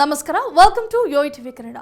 ನಮಸ್ಕಾರ welcome to Yo TV Kannada.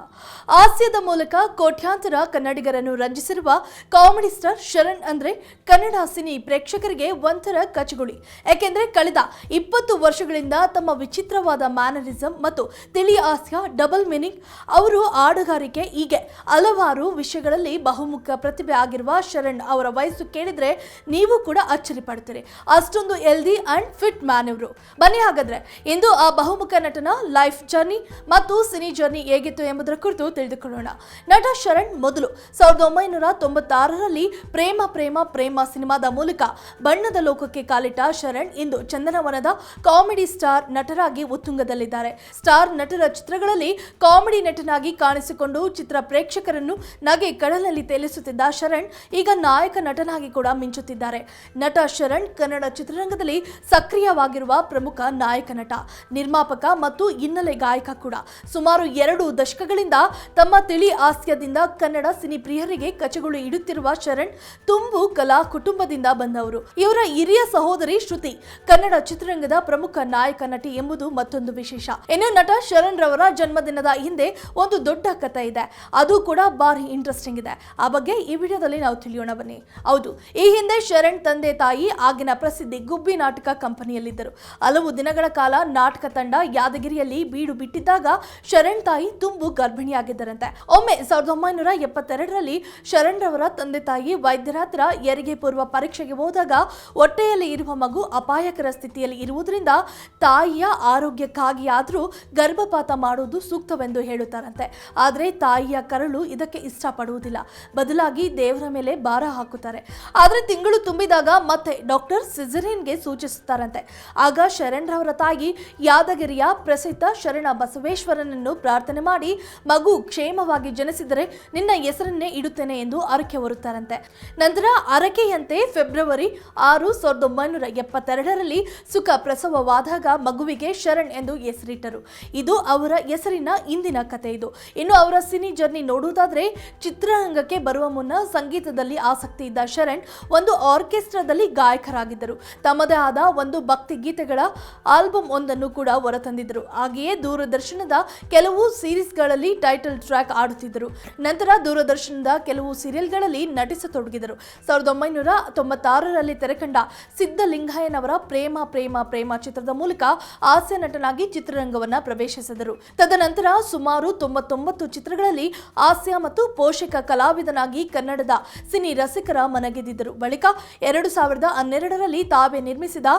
ಹಾಸ್ಯದ ಮೂಲಕ ಕೋಟ್ಯಾಂತರ ಕನ್ನಡಿಗರನ್ನು ರಂಜಿಸಿರುವ ಕಾಮಿಡಿ ಸ್ಟಾರ್ ಶರಣ್ ಅಂದ್ರೆ ಕನ್ನಡ ಸಿನಿ ಪ್ರೇಕ್ಷಕರಿಗೆ ಒಂಥರ ಕಚಗುಳಿ. ಯಾಕೆಂದ್ರೆ ಕಳೆದ ಇಪ್ಪತ್ತು ವರ್ಷಗಳಿಂದ ತಮ್ಮ ವಿಚಿತ್ರವಾದ ಮ್ಯಾನರಿಸಂ ಮತ್ತು ತಿಳಿ ಹಾಸ್ಯ ಡಬಲ್ ಮೀನಿಂಗ್ ಅವರು ಹಾಡುಗಾರಿಕೆ ಹೀಗೆ ಹಲವಾರು ವಿಷಯಗಳಲ್ಲಿ ಬಹುಮುಖ ಪ್ರತಿಭೆ ಆಗಿರುವ ಶರಣ್ ಅವರ ವಯಸ್ಸು ಕೇಳಿದ್ರೆ ನೀವು ಕೂಡ ಅಚ್ಚರಿ ಪಡ್ತೀರಿ ಅಷ್ಟೊಂದು ಹೆಲ್ದಿ ಅಂಡ್ ಫಿಟ್ ಮ್ಯಾನ್ ಇವರು. ಬನ್ನಿ ಹಾಗಾದ್ರೆ, ಇಂದು ಆ ಬಹುಮುಖ ನಟನ ಲೈಫ್ ಜರ್ನಿ ಮತ್ತು ಸಿನಿ ಜರ್ನಿ ಹೇಗಿತ್ತು ಎಂಬುದರ ಕುರಿತು ತಿಳಿದುಕೊಳ್ಳೋಣ. ನಟ ಶರಣ್ ಮೊದಲು ಸಾವಿರದ ಒಂಬೈನೂರ ತೊಂಬತ್ತಾರರಲ್ಲಿ ಪ್ರೇಮ ಪ್ರೇಮ ಪ್ರೇಮ ಸಿನಿಮಾದ ಮೂಲಕ ಬಣ್ಣದ ಲೋಕಕ್ಕೆ ಕಾಲಿಟ್ಟ ಶರಣ್ ಇಂದು ಚಂದನವನದ ಕಾಮಿಡಿ ಸ್ಟಾರ್ ನಟರಾಗಿ ಉತ್ತುಂಗದಲ್ಲಿದ್ದಾರೆ. ಸ್ಟಾರ್ ನಟರ ಚಿತ್ರಗಳಲ್ಲಿ ಕಾಮಿಡಿ ನಟನಾಗಿ ಕಾಣಿಸಿಕೊಂಡು ಚಿತ್ರ ಪ್ರೇಕ್ಷಕರನ್ನು ನಗೆ ಕಡಲಲ್ಲಿ ತೇಲಿಸುತ್ತಿದ್ದ ಶರಣ್ ಈಗ ನಾಯಕ ನಟನಾಗಿ ಕೂಡ ಮಿಂಚುತ್ತಿದ್ದಾರೆ. ನಟ ಶರಣ್ ಕನ್ನಡ ಚಿತ್ರರಂಗದಲ್ಲಿ ಸಕ್ರಿಯವಾಗಿರುವ ಪ್ರಮುಖ ನಾಯಕ ನಟ, ನಿರ್ಮಾಪಕ ಮತ್ತು ಹಿನ್ನೆಲೆ ಗಾಯಕ ಕೂಡ. ಸುಮಾರು ಎರಡು ದಶಕಗಳಿಂದ ತಮ್ಮ ತಿಳಿ ಹಾಸ್ಯದಿಂದ ಕನ್ನಡ ಸಿನಿ ಪ್ರಿಯರಿಗೆ ಕಚಗಳು ಇಡುತ್ತಿರುವ ಶರಣ್ ತುಂಬು ಕಲಾ ಕುಟುಂಬದಿಂದ ಬಂದವರು. ಇವರ ಹಿರಿಯ ಸಹೋದರಿ ಶ್ರುತಿ, ಕನ್ನಡ ಚಿತ್ರರಂಗದ ಪ್ರಮುಖ ನಾಯಕ ನಟಿ ಎಂಬುದು ಮತ್ತೊಂದು ವಿಶೇಷ. ಇನ್ನು ನಟ ಶರಣ್ ರವರ ಜನ್ಮದಿನದ ಹಿಂದೆ ಒಂದು ದೊಡ್ಡ ಕಥೆ ಇದೆ. ಅದು ಕೂಡ ಬಾರಿ ಇಂಟ್ರೆಸ್ಟಿಂಗ್ ಇದೆ. ಆ ಬಗ್ಗೆ ಈ ವಿಡಿಯೋದಲ್ಲಿ ನಾವು ತಿಳಿಯೋಣ ಬನ್ನಿ. ಹೌದು, ಈ ಹಿಂದೆ ಶರಣ್ ತಂದೆ ತಾಯಿ ಆಗಿನ ಪ್ರಸಿದ್ಧಿ ಗುಬ್ಬಿ ನಾಟಕ ಕಂಪನಿಯಲ್ಲಿದ್ದರು. ಹಲವು ದಿನಗಳ ಕಾಲ ನಾಟಕ ತಂಡ ಯಾದಗಿರಿಯಲ್ಲಿ ಬೀಡು ಬಿಟ್ಟಿದ್ದಾಗ ಶರಣ್ ತಾಯಿ ತುಂಬು ಗರ್ಭಿಣಿಯಾಗಿದ್ದರಂತೆ. ಒಮ್ಮೆ ಸಾವಿರದ ಒಂಬೈನೂರ ಎಪ್ಪತ್ತೆರಡರಲ್ಲಿ ಶರಣ್ ರವರ ತಂದೆ ತಾಯಿ ವೈದ್ಯರ ಹತ್ರ ಹೆರಿಗೆ ಪೂರ್ವ ಪರೀಕ್ಷೆಗೆ ಹೋದಾಗ ಹೊಟ್ಟೆಯಲ್ಲಿ ಇರುವ ಮಗು ಅಪಾಯಕರ ಸ್ಥಿತಿಯಲ್ಲಿ ಇರುವುದರಿಂದ ತಾಯಿಯ ಆರೋಗ್ಯಕ್ಕಾಗಿ ಆದರೂ ಗರ್ಭಪಾತ ಮಾಡುವುದು ಸೂಕ್ತವೆಂದು ಹೇಳುತ್ತಾರಂತೆ. ಆದರೆ ತಾಯಿಯ ಕರಳು ಇದಕ್ಕೆ ಇಷ್ಟಪಡುವುದಿಲ್ಲ. ಬದಲಾಗಿ ದೇವರ ಮೇಲೆ ಭಾರ ಹಾಕುತ್ತಾರೆ. ಆದರೆ ತಿಂಗಳು ತುಂಬಿದಾಗ ಮತ್ತೆ ಡಾಕ್ಟರ್ ಸಿಜರಿನ್ಗೆ ಸೂಚಿಸುತ್ತಾರಂತೆ. ಆಗ ಶರಣ್ ರವರ ತಾಯಿ ಯಾದಗಿರಿಯ ಪ್ರಸಿದ್ಧ ಶರಣ ಬಸವೇಶ್ವರನನ್ನು ಪ್ರಾರ್ಥನೆ ಮಾಡಿ ಮಗು ಕ್ಷೇಮವಾಗಿ ಜನಿಸಿದರೆ ನಿನ್ನ ಹೆಸರನ್ನೇ ಇಡುತ್ತೇನೆ ಎಂದು ಅರಕೆ ಹೊರುತ್ತಾರಂತೆ. ನಂತರ ಅರಕೆಯಂತೆ ಫೆಬ್ರವರಿ ಆರು ಸಾವಿರದ ಒಂಬೈನೂರ ಎಪ್ಪತ್ತೆರಡರಲ್ಲಿ ಸುಖ ಪ್ರಸವವಾದಾಗ ಮಗುವಿಗೆ ಶರಣ್ ಎಂದು ಹೆಸರಿಟ್ಟರು. ಇದು ಅವರ ಹೆಸರಿನ ಇಂದಿನ ಕಥೆ ಇದು. ಇನ್ನು ಅವರ ಸಿನಿ ಜರ್ನಿ ನೋಡುವುದಾದ್ರೆ ಚಿತ್ರರಂಗಕ್ಕೆ ಬರುವ ಮುನ್ನ ಸಂಗೀತದಲ್ಲಿ ಆಸಕ್ತಿ ಇದ್ದ ಶರಣ್ ಒಂದು ಆರ್ಕೆಸ್ಟ್ರಾದಲ್ಲಿ ಗಾಯಕರಾಗಿದ್ದರು. ತಮ್ಮದೇ ಆದ ಒಂದು ಭಕ್ತಿ ಗೀತೆಗಳ ಆಲ್ಬಮ್ ಒಂದನ್ನು ಕೂಡ ಹೊರತಂದಿದ್ದರು. ಹಾಗೆಯೇ ದೂರದರ್ಶನದ ಕೆಲವು ಸೀರೀಸ್ಗಳಲ್ಲಿ ಟೈಟಲ್ ಟ್ರ್ಯಾಕ್ ಆಡುತ್ತಿದ್ದರು. ನಂತರ ದೂರದರ್ಶನದ ಕೆಲವು ಸೀರಿಯಲ್ಗಳಲ್ಲಿ ನಟಿಸತೊಡಗಿದರು. ಸಾವಿರದ ಒಂಬೈನೂರ ತೊಂಬತ್ತಾರರಲ್ಲಿ ತೆರೆಕಂಡ ಸಿದ್ಧಲಿಂಗಯ್ಯನವರ ಪ್ರೇಮ ಪ್ರೇಮ ಪ್ರೇಮ ಚಿತ್ರದ ಮೂಲಕ ಹಾಸ್ಯ ನಟನಾಗಿ ಚಿತ್ರರಂಗವನ್ನು ಪ್ರವೇಶಿಸಿದರು. ತದನಂತರ ಸುಮಾರು ತೊಂಬತ್ತೊಂಬತ್ತು ಚಿತ್ರಗಳಲ್ಲಿ ಹಾಸ್ಯ ಮತ್ತು ಪೋಷಕ ಕಲಾವಿದನಾಗಿ ಕನ್ನಡದ ಸಿನಿ ರಸಿಕರ ಮನಗೆದ್ದಿದ್ದರು ಬಳಿಕ ಎರಡು ಸಾವಿರದ ಹನ್ನೆರಡರಲ್ಲಿ ತಾವೇ ನಿರ್ಮಿಸಿದ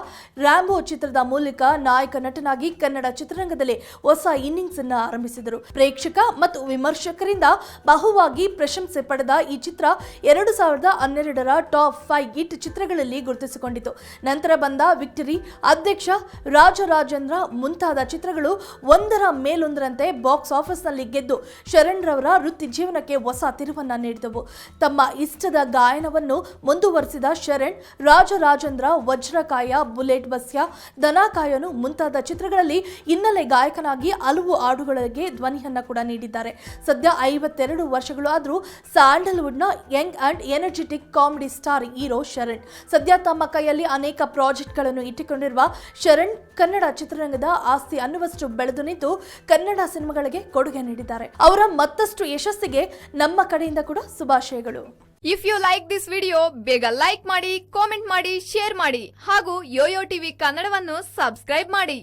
ರ್ಯಾಂಬೋ ಚಿತ್ರದ ಮೂಲಕ ನಾಯಕ ನಟನಾಗಿ ಕನ್ನಡ ಚಿತ್ರರಂಗದಲ್ಲಿ ಹೊಸ ಇನ್ನಿಂಗ್ಸ್ ಅನ್ನ ಆರಂಭಿಸಿದರು. ಪ್ರೇಕ್ಷಕ ಮತ್ತು ವಿಮರ್ಶಕರಿಂದ ಬಹುವಾಗಿ ಪ್ರಶಂಸೆ ಪಡೆದ ಈ ಚಿತ್ರ ಎರಡು ಸಾವಿರದ ಹನ್ನೆರಡರ ಟಾಪ್ ಫೈವ್ ಹಿಟ್ ಚಿತ್ರಗಳಲ್ಲಿ ಗುರುತಿಸಿಕೊಂಡಿತು. ನಂತರ ಬಂದ ವಿಕ್ಟರಿ, ಅಧ್ಯಕ್ಷ ರಾಜರಾಜೇಂದ್ರ ಮುಂತಾದ ಚಿತ್ರಗಳು ಒಂದರ ಮೇಲೊಂದರಂತೆ ಬಾಕ್ಸ್ ಆಫೀಸ್ನಲ್ಲಿ ಗೆದ್ದು ಶರಣ್ ರವರ ವೃತ್ತಿ ಜೀವನಕ್ಕೆ ಹೊಸ ತಿರುವನ್ನ ನೀಡಿದವು. ತಮ್ಮ ಇಷ್ಟದ ಗಾಯನವನ್ನು ಮುಂದುವರೆಸಿದ ಶರಣ್, ರಾಜರಾಜೇಂದ್ರ, ವಜ್ರಕಾಯ, ಬುಲೆಟ್ ಬಸ್ಯ ದನಕಾಯನು ಮುಂತಾದ ಚಿತ್ರಗಳಲ್ಲಿ ಹಿನ್ನೆಲೆ ಗಾಯಕನಾಗಿ ಹಲವು ಹಾಡುಗಳಿಗೆ ಧ್ವನಿಯನ್ನು ಕೂಡ ನೀಡಿದ್ದಾರೆ. ಸದ್ಯ ಐವತ್ತೆರಡು ವರ್ಷಗಳು ಆದರೂ ಸ್ಯಾಂಡಲ್ವುಡ್ನ young and energetic comedy star hero Sharan. ಸದ್ಯ ತಮ್ಮ ಕೈಯಲ್ಲಿ ಅನೇಕ ಪ್ರಾಜೆಕ್ಟ್ಗಳನ್ನು ಇಟ್ಟುಕೊಂಡಿರುವ ಶರಣ್ ಕನ್ನಡ ಚಿತ್ರರಂಗದ ಆಸ್ತಿ ಅನ್ನುವಷ್ಟು ಬೆಳೆದು ನಿಂತು ಕನ್ನಡ ಸಿನಿಮಾಗಳಿಗೆ ಕೊಡುಗೆ ನೀಡಿದ್ದಾರೆ. ಅವರ ಮತ್ತಷ್ಟು ಯಶಸ್ಸಿಗೆ ನಮ್ಮ ಕಡೆಯಿಂದ ಕೂಡ ಶುಭಾಶಯಗಳು. If you like this video ಬೇಗ ಲೈಕ್ ಮಾಡಿ ಕಾಮೆಂಟ್ ಮಾಡಿ ಶೇರ್ ಮಾಡಿ ಹಾಗೂ ಯೋಯೋ ಟಿವಿ ಕನ್ನಡವನ್ನು ಸಬ್ಸ್ಕ್ರೈಬ್ ಮಾಡಿ.